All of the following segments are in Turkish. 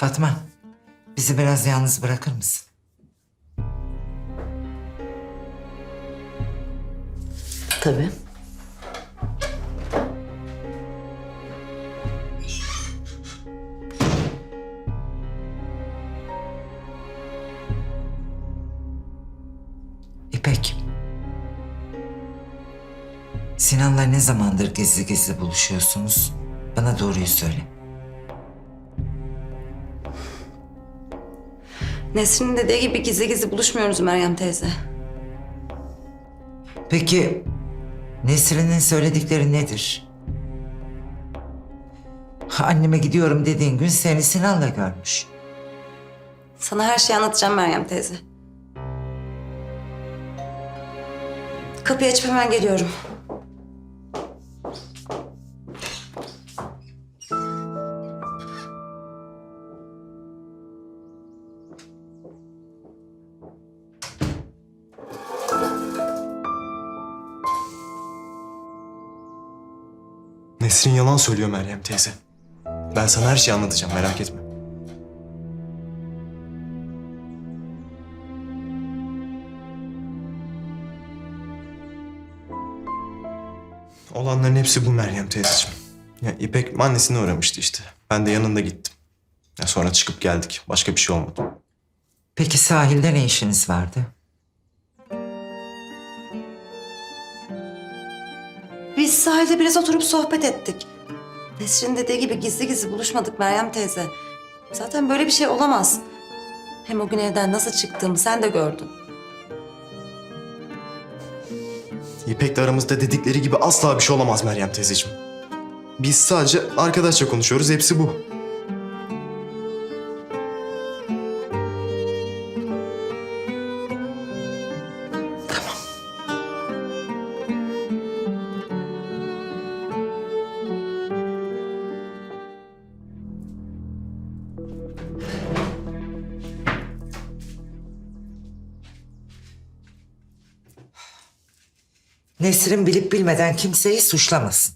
Fatma, bizi biraz yalnız bırakır mısın? Tabii. İpek. Sinan'la ne zamandır gizli gizli buluşuyorsunuz? Bana doğruyu söyle. Nesrin'in dediği gibi gizli gizli buluşmuyoruz Meryem teyze. Peki Nesrin'in söyledikleri nedir? Anneme gidiyorum dediğin gün seni Sinan'la görmüş. Sana her şeyi anlatacağım Meryem teyze. Kapıyı açıp hemen geliyorum. Nesrin yalan söylüyor Meryem teyze. Ben sana her şeyi anlatacağım merak etme. Olanların hepsi bu Meryem teyzeciğim. Ya İpek annesine uğramıştı işte. Ben de yanında gittim. Ya sonra çıkıp geldik. Başka bir şey olmadı. Peki sahilde ne işiniz vardı? Sahilde biraz oturup sohbet ettik. Nesrin dediği gibi gizli gizli buluşmadık Meryem teyze. Zaten böyle bir şey olamaz. Hem o gün evden nasıl çıktığımı sen de gördün. İpek'le aramızda dedikleri gibi asla bir şey olamaz Meryem teyzeciğim. Biz sadece arkadaşça konuşuyoruz. Hepsi bu. Nesrin bilip bilmeden kimseyi suçlamasın.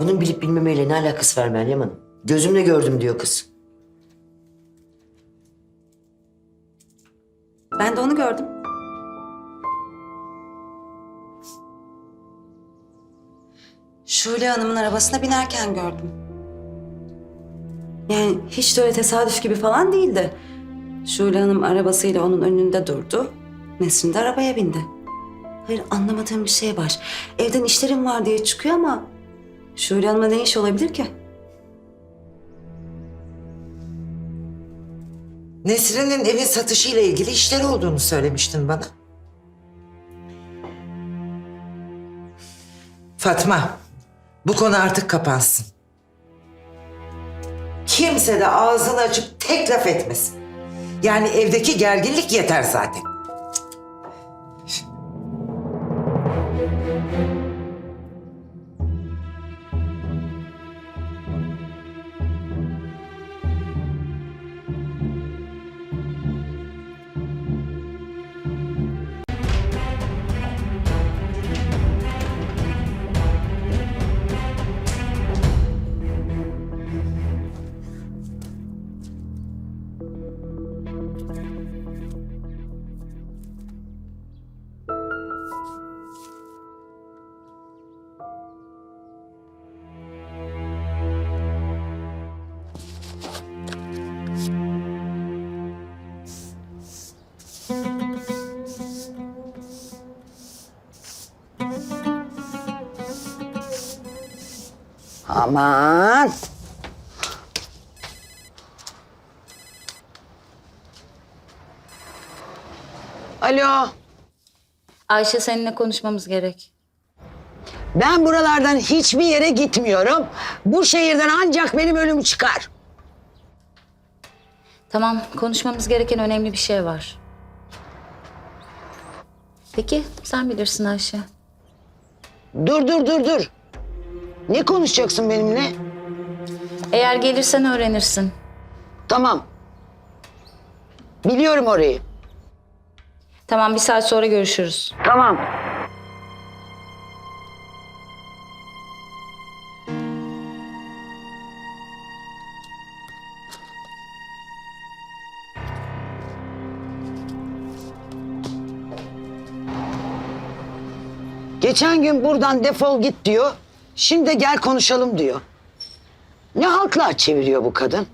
Bunun bilip bilmemeyle ne alakası var Meryem Hanım? Gözümle gördüm diyor kız. Ben de onu gördüm. Şule Hanım'ın arabasına binerken gördüm. Yani hiç de öyle tesadüf gibi falan değildi. Şule Hanım arabasıyla onun önünde durdu. Nesrin de arabaya bindi. Hayır anlamadığım bir şey var. Evden işlerim var diye çıkıyor ama... Şule Hanım'a ne iş olabilir ki? Nesrin'in evin satışıyla ilgili işleri olduğunu söylemiştin bana. Fatma, bu konu artık kapansın. Kimse de ağzını açıp tek laf etmesin. Yani evdeki gerginlik yeter zaten. Aman. Alo, Ayşe seninle konuşmamız gerek. ben buralardan hiçbir yere gitmiyorum. Bu şehirden ancak benim ölüm çıkar. Tamam, konuşmamız gereken önemli bir şey var. Peki, sen bilirsin Ayşe. Dur dur dur dur. Ne konuşacaksın benimle? Eğer gelirsen öğrenirsin. Tamam. Biliyorum orayı. Tamam bir saat sonra görüşürüz. Tamam. Geçen gün buradan defol git diyor. Şimdi gel konuşalım diyor. Ne haltlar çeviriyor bu kadın?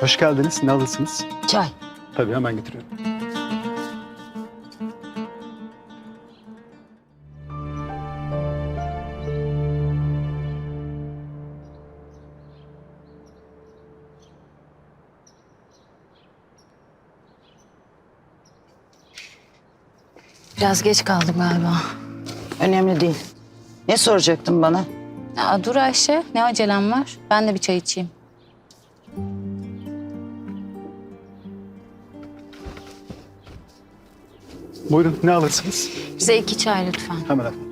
Hoş geldiniz. Ne alırsınız? Çay. Tabii hemen getiriyorum. Biraz geç kaldım galiba. Önemli değil. Ne soracaktın bana? Aa, dur Ayşe, ne acelem var? Ben de bir çay içeyim. Buyurun ne alırsınız? Bize iki çay lütfen. Hemen efendim.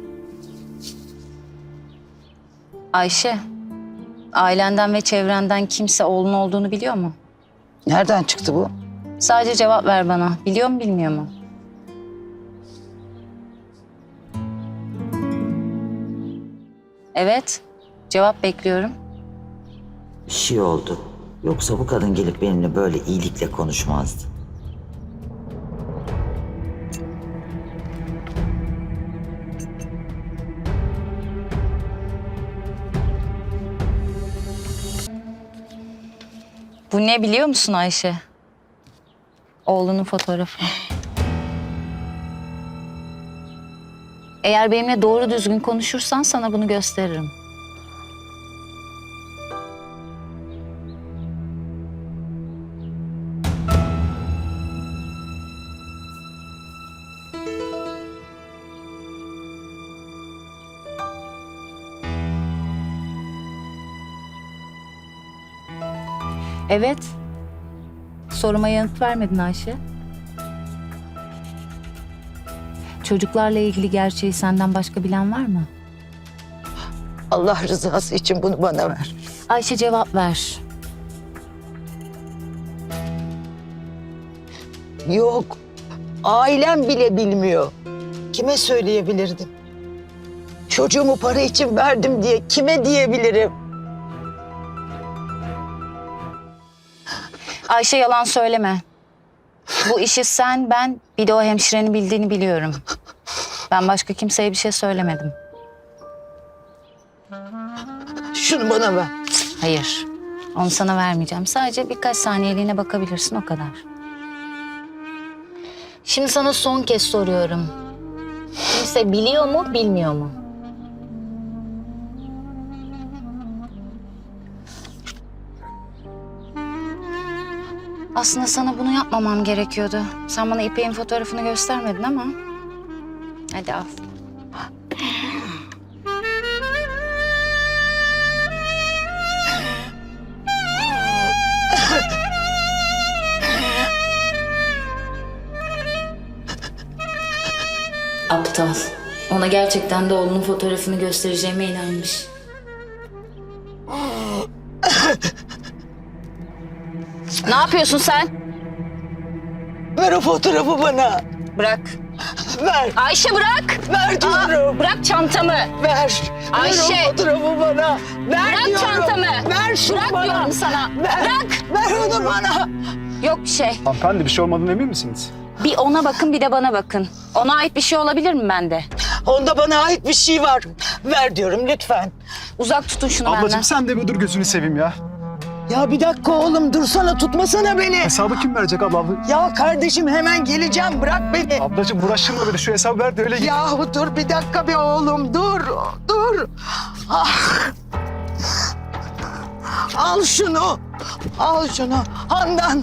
Ayşe, ailenden ve çevrenden kimse oğlun olduğunu biliyor mu? Nereden çıktı bu? Sadece cevap ver bana. Biliyor mu, bilmiyor mu? Evet, cevap bekliyorum. Bir şey oldu. Yoksa bu kadın gelip benimle böyle iyilikle konuşmazdı. Bu ne biliyor musun Ayşe? Oğlunun fotoğrafı. Eğer benimle doğru düzgün konuşursan sana bunu gösteririm. Evet. Soruma yanıt vermedin Ayşe. Çocuklarla ilgili gerçeği senden başka bilen var mı? Allah rızası için bunu bana ver. Ayşe cevap ver. Yok. Ailem bile bilmiyor. Kime söyleyebilirdim? Çocuğumu para için verdim diye kime diyebilirim? Ayşe yalan söyleme. Bu işi sen, ben, bir de o hemşirenin bildiğini biliyorum. Ben başka kimseye bir şey söylemedim. Şunu bana ver. Hayır. Onu sana vermeyeceğim. Sadece birkaç saniyeliğine bakabilirsin o kadar. Şimdi sana son kez soruyorum. Kimse biliyor mu, bilmiyor mu? Aslında sana bunu yapmamam gerekiyordu. Sen bana İpek'in fotoğrafını göstermedin ama. Hadi al. Aptal. Ona gerçekten de oğlunun fotoğrafını göstereceğime inanmış. Ne yapıyorsun sen? Ver o fotoğrafı bana. Bırak. Ver. Ayşe bırak. Ver diyorum. Bırak çantamı. Ver. Ver Ayşe. o fotoğrafı bana. Ver Bırak diyorum. çantamı. Ver şunu Bırak bana. diyorum sana. Ver. Bırak. Ver onu bana. Yok bir şey. Hanımefendi bir şey olmadığına emin misiniz? Bir ona bakın bir de bana bakın. Ona ait bir şey olabilir mi bende? Onda bana ait bir şey var. Ver diyorum lütfen. Uzak tutun şunu benden. Ablacığım sen de bir dur gözünü seveyim ya. Ya bir dakika oğlum dursana tutmasana beni. Hesabı kim verecek abla? Ya kardeşim hemen geleceğim bırak beni. Ablacığım uğraştırma beni şu hesabı ver de öyle git. Yahu dur bir dakika bir oğlum dur dur. Ah. Al şunu. Al şunu. Handan.